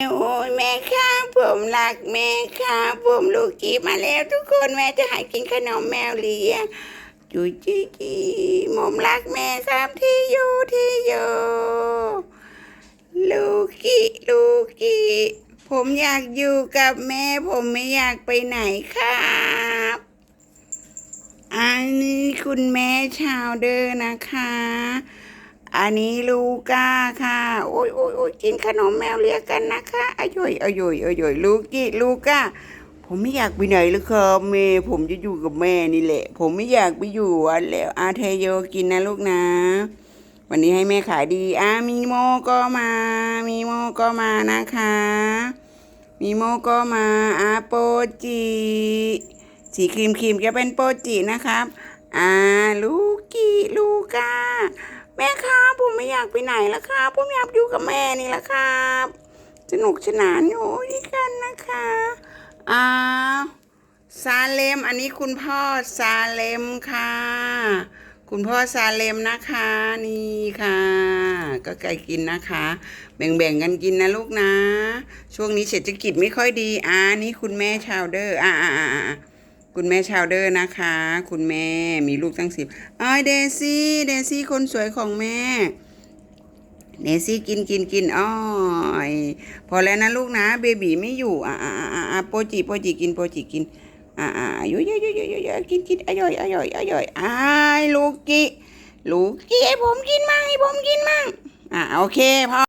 โอ้ยแม่ค่ะผมรักแม่ค่ะผมลูกกีมาแล้วทุกคนแม่จะให้กินขนมแมวเลียงจุยจีจีหมอมรักแม่ครับที่อยู่ที่อยู่ลูกกี้ลูกกี้ผมอยากอยู่กับแม่ ผมไม่อยากไปไหนครับอันนี้คุณแม่ชาวเดอร์นะคะ อันนี้ลูก้าค่ะ โอ้ยโอ้ยโอ้ยกินขนมแมวเลียกันนะคะอายุยอายุยอายุยลูกี้ลูก้า ผมไม่อยากไปไหนเลยครับแม่ผมจะอยู่กับแม่นี่แหละ ผมไม่อยากไปอยู่วัดแล้วอาเทโยกินนะลูกนะ วันนี้ให้แม่ขายดีอามีโมก็มา มีโมก็มานะคะมีโมก็มาอาโปจิสีครีมครีมจะเป็นโปจินะครับอาลูกี้ลูก้า แม่ครับผมไม่อยากไปไหนแล้วครับผมอยากอยู่กับแม่นี่แหละครับ สนุกสนานอยู่ด้วยกันนะคะอ่าซาเลมอันนี้คุณพ่อซาเลมค่ะ คุณพ่อซาเลมนะคะนี่ค่ะ ก็ไก่กินนะคะ แบ่งๆกันกินนะลูกนะ ช่วงนี้เศรษฐกิจไม่ค่อยดีอ่านี่คุณแม่ชาวเดอร์อ่าอ่าอ่า คุณแม่ชาวเดอร์นะคะ คุณแม่มีลูกตั้งสิบอ้อยเดซี่เดซี่คนสวยของแม่เดซี่กินกินกินอ้อยพอแล้วนะลูกนะเบบีไม่อยู่อ่าอ่าอ่าอ่าโปจิโปจิกินโปจิกินอ่าอ่าเยอะเยอะเยอะเยอะเยอะกินกินอร่อยอร่อยอร่อยอ้ายลูกกี้ลูกกี้ให้ผมกินมั่งให้ผมกินมั่งอ่าโอเคพอ